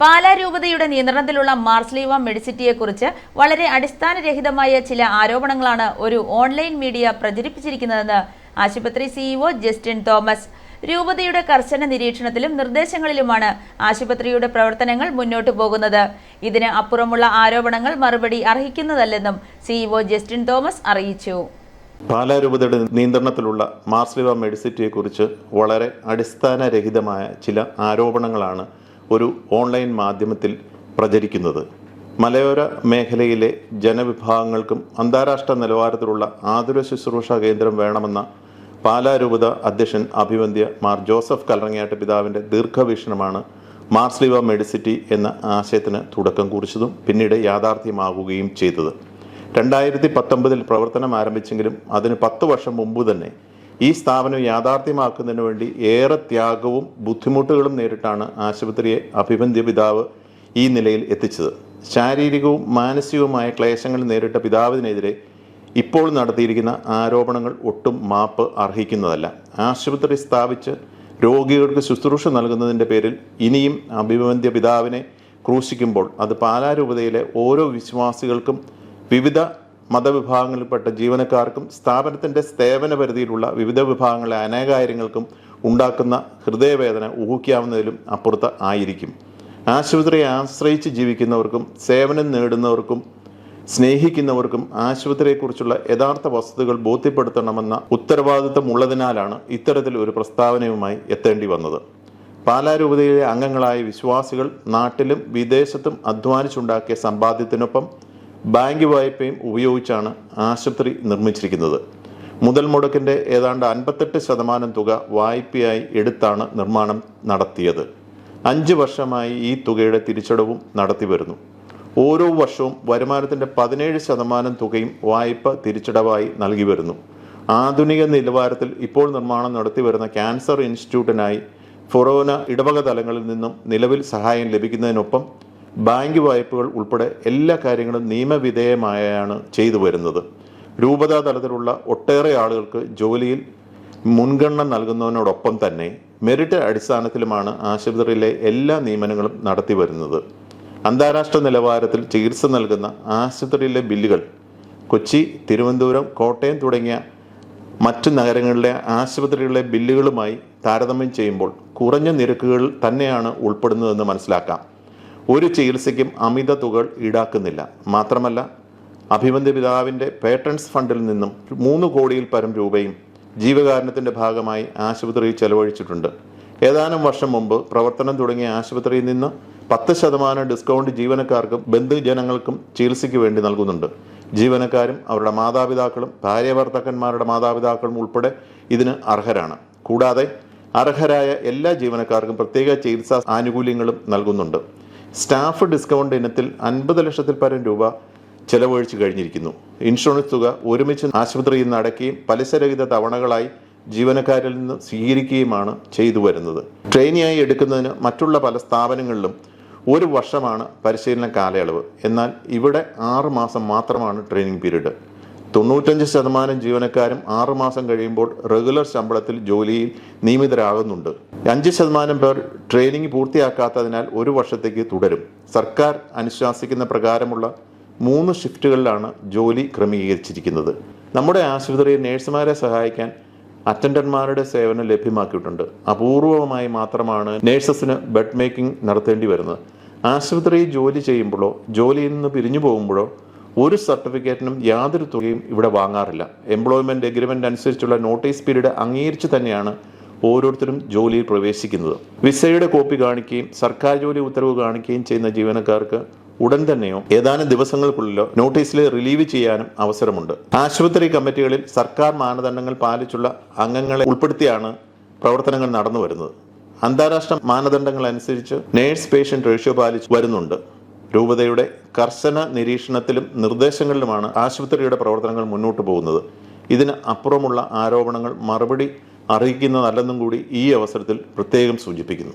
പാലാ രൂപതയുടെ നിയന്ത്രണത്തിലുള്ള മാർസ്ലീവ മെഡിസിറ്റിയെക്കുറിച്ച് വളരെ അടിസ്ഥാനരഹിതമായ ചില ആരോപണങ്ങളാണ് ഒരു ഓൺലൈൻ മീഡിയ പ്രചരിപ്പിച്ചിരിക്കുന്നതെന്ന് ആശുപത്രി സിഇഒ ജസ്റ്റിൻ തോമസ്. രൂപതയുടെ കർശന നിരീക്ഷണത്തിലും നിർദ്ദേശങ്ങളിലുമാണ് ആശുപത്രിയുടെ പ്രവർത്തനങ്ങൾ മുന്നോട്ടു പോകുന്നത്. ഇതിന് അപ്പുറമുള്ള ആരോപണങ്ങൾ മറുപടി അർഹിക്കുന്നതല്ലെന്നും സിഇഒ ജസ്റ്റിൻ തോമസ് അറിയിച്ചു. പാലാ രൂപതയുടെ നിയന്ത്രണത്തിലുള്ള മാർസ്ലിവ മെഡിസിറ്റിയെക്കുറിച്ച് വളരെ അടിസ്ഥാനരഹിതമായ ചില ആരോപണങ്ങളാണ് ഒരു ഓൺലൈൻ മാധ്യമത്തിൽ പ്രചരിക്കുന്നത്. മലയോര മേഖലയിലെ ജനവിഭാഗങ്ങൾക്കും അന്താരാഷ്ട്ര നിലവാരത്തിലുള്ള ആതുര ശുശ്രൂഷ കേന്ദ്രം വേണമെന്ന പാലാരൂപത അധ്യക്ഷൻ അഭിവന്ദ്യ മാർ ജോസഫ് കല്ലറങ്ങാട്ട് പിതാവിന്റെ ദീർഘവീക്ഷണമാണ് മാർസ്ലിവ മെഡിസിറ്റി എന്ന ആശയത്തിന് തുടക്കം കുറിച്ചതും പിന്നീട് യാഥാർത്ഥ്യമാകുകയും ചെയ്തത്. രണ്ടായിരത്തി പത്തൊമ്പതിൽ പ്രവർത്തനം ആരംഭിച്ചെങ്കിലും അതിന് പത്ത് വർഷം മുമ്പ് തന്നെ ഈ സ്ഥാപനം യാഥാർത്ഥ്യമാക്കുന്നതിന് വേണ്ടി ഏറെ ത്യാഗവും ബുദ്ധിമുട്ടുകളും നേരിട്ടാണ് ആശുപത്രിയെ അഭിബന്ധ്യ പിതാവ് ഈ നിലയിൽ എത്തിച്ചത്. ശാരീരികവും മാനസികവുമായ ക്ലേശങ്ങൾ നേരിട്ട പിതാവിനെതിരെ ഇപ്പോൾ നടത്തിയിരിക്കുന്ന ആരോപണങ്ങൾ ഒട്ടും മാപ്പ് അർഹിക്കുന്നതല്ല. ആശുപത്രി സ്ഥാപിച്ച് രോഗികൾക്ക് ശുശ്രൂഷ നൽകുന്നതിന്റെ പേരിൽ ഇനിയും അഭിബന്ധ്യ പിതാവിനെ ക്രൂശിക്കുമ്പോൾ അത് പാലാരൂപതയിലെ ഓരോ വിശ്വാസികൾക്കും വിവിധ മതവിഭാഗങ്ങളിൽപ്പെട്ട ജീവനക്കാർക്കും സ്ഥാപനത്തിന്റെ സേവന പരിധിയിലുള്ള വിവിധ വിഭാഗങ്ങളെ അനേകായിരങ്ങൾക്കും ഉണ്ടാക്കുന്ന ഹൃദയവേദന ഊഹിക്കാവുന്നതിലും അപ്പുറത്ത് ആയിരിക്കും. ആശുപത്രിയെ ആശ്രയിച്ച് ജീവിക്കുന്നവർക്കും സേവനം നേടുന്നവർക്കും സ്നേഹിക്കുന്നവർക്കും ആശുപത്രിയെക്കുറിച്ചുള്ള യഥാർത്ഥ വസ്തുതകൾ ബോധ്യപ്പെടുത്തണമെന്ന ഉത്തരവാദിത്തം ഉള്ളതിനാലാണ് ഇത്തരത്തിൽ ഒരു പ്രസ്താവനയുമായി എത്തേണ്ടി വന്നത്. പാലാരൂപതയിലെ അംഗങ്ങളായ വിശ്വാസികൾ നാട്ടിലും വിദേശത്തും അധ്വാനിച്ചുണ്ടാക്കിയ സമ്പാദ്യത്തിനൊപ്പം ബാങ്ക് വായ്പയും ഉപയോഗിച്ചാണ് ആശുപത്രി നിർമ്മിച്ചിരിക്കുന്നത്. മുതൽ മുടക്കിന്റെ ഏതാണ്ട് അൻപത്തെട്ട് ശതമാനം തുക വായ്പയായി എടുത്താണ് നിർമ്മാണം നടത്തിയത്. അഞ്ച് വർഷമായി ഈ തുകയുടെ തിരിച്ചടവും നടത്തി വരുന്നു. ഓരോ വർഷവും വരുമാനത്തിന്റെ പതിനേഴ് ശതമാനം തുകയും വായ്പ തിരിച്ചടവായി നൽകി വരുന്നു. ആധുനിക നിലവാരത്തിൽ ഇപ്പോൾ നിർമ്മാണം നടത്തി വരുന്ന ക്യാൻസർ ഇൻസ്റ്റിറ്റ്യൂട്ടിനായി ഫൊറോന ഇടവക തലങ്ങളിൽ നിന്നും നിലവിൽ സഹായം ലഭിക്കുന്നതിനൊപ്പം ബാങ്ക് വായ്പകൾ ഉൾപ്പെടെ എല്ലാ കാര്യങ്ങളും നിയമവിധേയമായാണ് ചെയ്തു വരുന്നത്. രൂപതാ തലത്തിലുള്ള ഒട്ടേറെ ആളുകൾക്ക് ജോലിയിൽ മുൻഗണന നൽകുന്നതിനോടൊപ്പം തന്നെ മെറിറ്റ് അടിസ്ഥാനത്തിലുമാണ് ആശുപത്രിയിലെ എല്ലാ നിയമനങ്ങളും നടത്തി വരുന്നത്. അന്താരാഷ്ട്ര നിലവാരത്തിൽ ചികിത്സ നൽകുന്ന ആശുപത്രിയിലെ ബില്ലുകൾ കൊച്ചി തിരുവനന്തപുരം കോട്ടയം തുടങ്ങിയ മറ്റ് നഗരങ്ങളിലെ ആശുപത്രികളിലെ ബില്ലുകളുമായി താരതമ്യം ചെയ്യുമ്പോൾ കുറഞ്ഞ നിരക്കുകൾ തന്നെയാണ് ഉൾപ്പെടുന്നതെന്ന് മനസ്സിലാക്കാം. ഒരു ചികിത്സയ്ക്കും അമിത തുകൾ ഈടാക്കുന്നില്ല. മാത്രമല്ല അഭിമന്യ പിതാവിന്റെ പേറ്റൻസ് ഫണ്ടിൽ നിന്നും മൂന്ന് കോടിയിൽ പരം രൂപയും ജീവകാരുണ്യത്തിന്റെ ഭാഗമായി ആശുപത്രിയിൽ ചെലവഴിച്ചിട്ടുണ്ട്. ഏതാനും വർഷം മുമ്പ് പ്രവർത്തനം തുടങ്ങിയ ആശുപത്രിയിൽ നിന്ന് പത്ത് ശതമാനം ഡിസ്കൗണ്ട് ജീവനക്കാർക്കും ബന്ധുജനങ്ങൾക്കും ചികിത്സയ്ക്ക് വേണ്ടി നൽകുന്നുണ്ട്. ജീവനക്കാരും അവരുടെ മാതാപിതാക്കളും ഭാര്യഭർത്താക്കന്മാരുടെ മാതാപിതാക്കളും ഉൾപ്പെടെ ഇതിന് അർഹരാണ്. കൂടാതെ അർഹരായ എല്ലാ ജീവനക്കാർക്കും പ്രത്യേക ചികിത്സാ ആനുകൂല്യങ്ങളും നൽകുന്നുണ്ട്. സ്റ്റാഫ് ഡിസ്കൗണ്ട് ഇനത്തിൽ അൻപത് ലക്ഷത്തിൽ പരം രൂപ ചെലവഴിച്ചു കഴിഞ്ഞിരിക്കുന്നു. ഇൻഷുറൻസ് തുക ഒരുമിച്ച് ആശുപത്രിയിൽ നിന്ന് അടയ്ക്കുകയും പലിശരഹിത തവണകളായി ജീവനക്കാരിൽ നിന്ന് സ്വീകരിക്കുകയുമാണ് ചെയ്തു വരുന്നത്. ട്രെയിനിയായി എടുക്കുന്നതിന് മറ്റുള്ള പല സ്ഥാപനങ്ങളിലും ഒരു വർഷമാണ് പരിശീലന കാലയളവ്. എന്നാൽ ഇവിടെ ആറ് മാസം മാത്രമാണ് ട്രെയിനിങ് പീരീഡ്. തൊണ്ണൂറ്റഞ്ച് ശതമാനം ജീവനക്കാരും ആറുമാസം കഴിയുമ്പോൾ റെഗുലർ ശമ്പളത്തിൽ ജോലിയിൽ നിയമിതരാകുന്നുണ്ട്. അഞ്ച് ശതമാനം പേർ ട്രെയിനിങ് പൂർത്തിയാക്കാത്തതിനാൽ ഒരു വർഷത്തേക്ക് തുടരും. സർക്കാർ അനുശാസിക്കുന്ന പ്രകാരമുള്ള മൂന്ന് ഷിഫ്റ്റുകളിലാണ് ജോലി ക്രമീകരിച്ചിരിക്കുന്നത്. നമ്മുടെ ആശുപത്രിയിൽ നേഴ്സുമാരെ സഹായിക്കാൻ അറ്റൻഡന്മാരുടെ സേവനം ലഭ്യമാക്കിയിട്ടുണ്ട്. അപൂർവമായി മാത്രമാണ് നേഴ്സസിന് ബെഡ് മേക്കിംഗ് നടത്തേണ്ടി വരുന്നത്. ആശുപത്രിയിൽ ജോലി ചെയ്യുമ്പോഴോ ജോലിയിൽ നിന്ന് പിരിഞ്ഞു പോകുമ്പോഴോ ഒരു സർട്ടിഫിക്കറ്റിനും യാതൊരു തുകയും ഇവിടെ വാങ്ങാറില്ല. എംപ്ലോയ്മെന്റ് എഗ്രിമെന്റ് അനുസരിച്ചുള്ള നോട്ടീസ് പീരീഡ് അംഗീകരിച്ച് തന്നെയാണ് ഓരോരുത്തരും ജോലിയിൽ പ്രവേശിക്കുന്നത്. വിസയുടെ കോപ്പി കാണിക്കുകയും സർക്കാർ ജോലി ഉത്തരവ് കാണിക്കുകയും ചെയ്യുന്ന ജീവനക്കാർക്ക് ഉടൻ തന്നെയോ ഏതാനും ദിവസങ്ങൾക്കുള്ളിലോ നോട്ടീസിൽ റിലീവ് ചെയ്യാനും അവസരമുണ്ട്. ആശുപത്രി കമ്മിറ്റികളിൽ സർക്കാർ മാനദണ്ഡങ്ങൾ പാലിച്ചുള്ള അംഗങ്ങളെ ഉൾപ്പെടുത്തിയാണ് പ്രവർത്തനങ്ങൾ നടന്നു വരുന്നത് അന്താരാഷ്ട്ര മാനദണ്ഡങ്ങൾ അനുസരിച്ച് നേഴ്സ് പേഷ്യന്റ് റേഷ്യോ പാലിച്ച് വരുന്നുണ്ട്. രൂപതയുടെ കർശന നിരീക്ഷണത്തിലും നിർദ്ദേശങ്ങളിലുമാണ് ആശുപത്രിയുടെ പ്രവർത്തനങ്ങൾ മുന്നോട്ട് പോകുന്നത്. ഇതിന് അപ്പുറമുള്ള ആരോപണങ്ങൾ മറുപടി അറിയിക്കുന്നതല്ലെന്നും കൂടി ഈ അവസരത്തിൽ പ്രത്യേകം സൂചിപ്പിക്കുന്നു.